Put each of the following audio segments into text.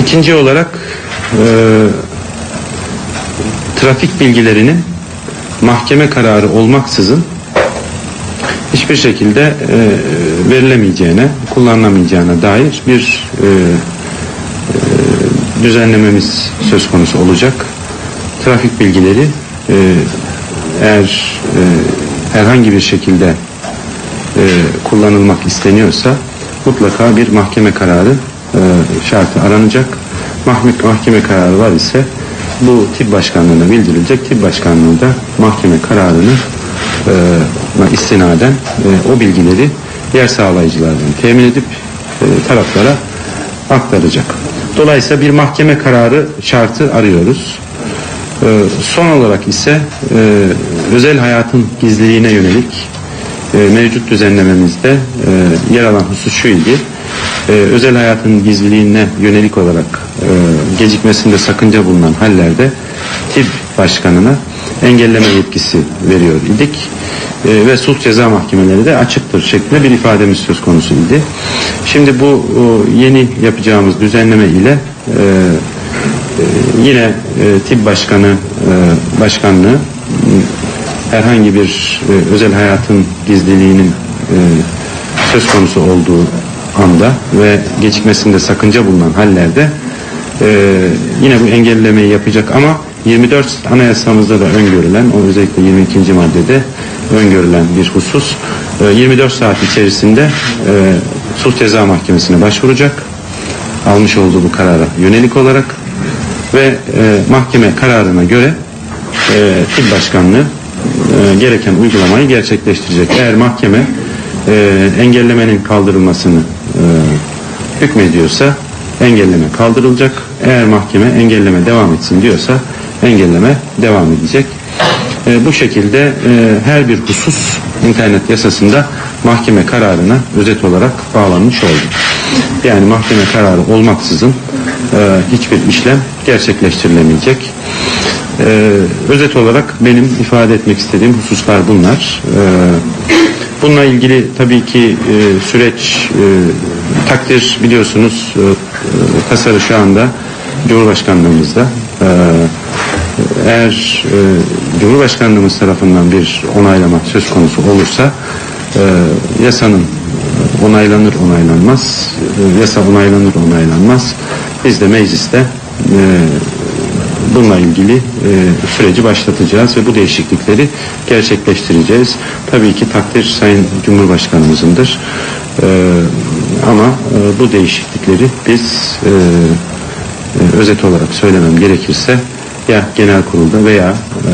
İkinci olarak e, trafik bilgilerini mahkeme kararı olmaksızın hiçbir şekilde e, verilemeyeceğine, kullanılamayacağına dair bir e, e, düzenlememiz söz konusu olacak. Trafik bilgileri e, eğer e, herhangi bir şekilde e, kullanılmak isteniyorsa mutlaka bir mahkeme kararı e, şartı aranacak. Mahkeme, mahkeme kararı var ise bu tip başkanlığına bildirilecek. Tip başkanlığı da mahkeme kararını e, na istinaden e, o bilgileri diğer sağlayıcılardan temin edip e, taraflara aktaracak. Dolayısıyla bir mahkeme kararı şartı arıyoruz. Ee, son olarak ise e, özel hayatın gizliliğine yönelik e, mevcut düzenlememizde e, yer alan husus şu idi. E, özel hayatın gizliliğine yönelik olarak e, gecikmesinde sakınca bulunan hallerde tip başkanına engelleme yetkisi veriyor idik. E, ve sulh ceza mahkemeleri de açıktır şeklinde bir ifademiz söz konusu idi. Şimdi bu o, yeni yapacağımız düzenleme ile e, ee, yine e, tip başkanı e, başkanlığı herhangi bir e, özel hayatın gizliliğinin e, söz konusu olduğu anda ve gecikmesinde sakınca bulunan hallerde e, yine bu engellemeyi yapacak ama 24 anayasamızda da öngörülen o özellikle 22. maddede öngörülen bir husus e, 24 saat içerisinde e, sulh ceza mahkemesine başvuracak almış olduğu bu karara yönelik olarak ve e, mahkeme kararına göre e, tip başkanlığı e, gereken uygulamayı gerçekleştirecek. Eğer mahkeme e, engellemenin kaldırılmasını e, hükmediyorsa engelleme kaldırılacak. Eğer mahkeme engelleme devam etsin diyorsa engelleme devam edecek. E, bu şekilde e, her bir husus internet yasasında mahkeme kararına özet olarak bağlanmış oldu. Yani mahkeme kararı olmaksızın e, hiçbir işlem gerçekleştirilemeyecek. E, özet olarak benim ifade etmek istediğim hususlar bunlar. E, bununla ilgili tabii ki e, süreç e, takdir biliyorsunuz e, e, tasarı şu anda Cumhurbaşkanlığımızda. E, eğer e, Cumhurbaşkanlığımız tarafından bir onaylama söz konusu olursa e, yasanın onaylanır onaylanmaz e, yasa onaylanır onaylanmaz biz de mecliste e, bununla ilgili e, süreci başlatacağız ve bu değişiklikleri gerçekleştireceğiz. Tabii ki takdir Sayın Cumhurbaşkanımızındır. E, ama e, bu değişiklikleri biz e, e, özet olarak söylemem gerekirse ya genel kurulda veya e,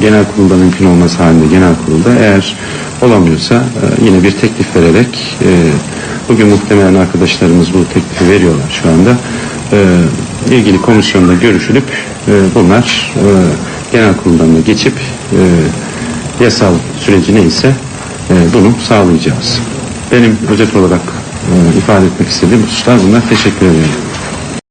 genel kurulda mümkün olması halinde genel kurulda eğer olamıyorsa e, yine bir teklif vererek e, bugün muhtemelen arkadaşlarımız bu teklifi veriyorlar şu anda e, ilgili komisyonda görüşülüp e, bunlar e, genel kuruldan da geçip e, yasal süreci neyse e, bunu sağlayacağız. Benim özet olarak e, ifade etmek istediğim hususlar bunlar. Teşekkür ederim.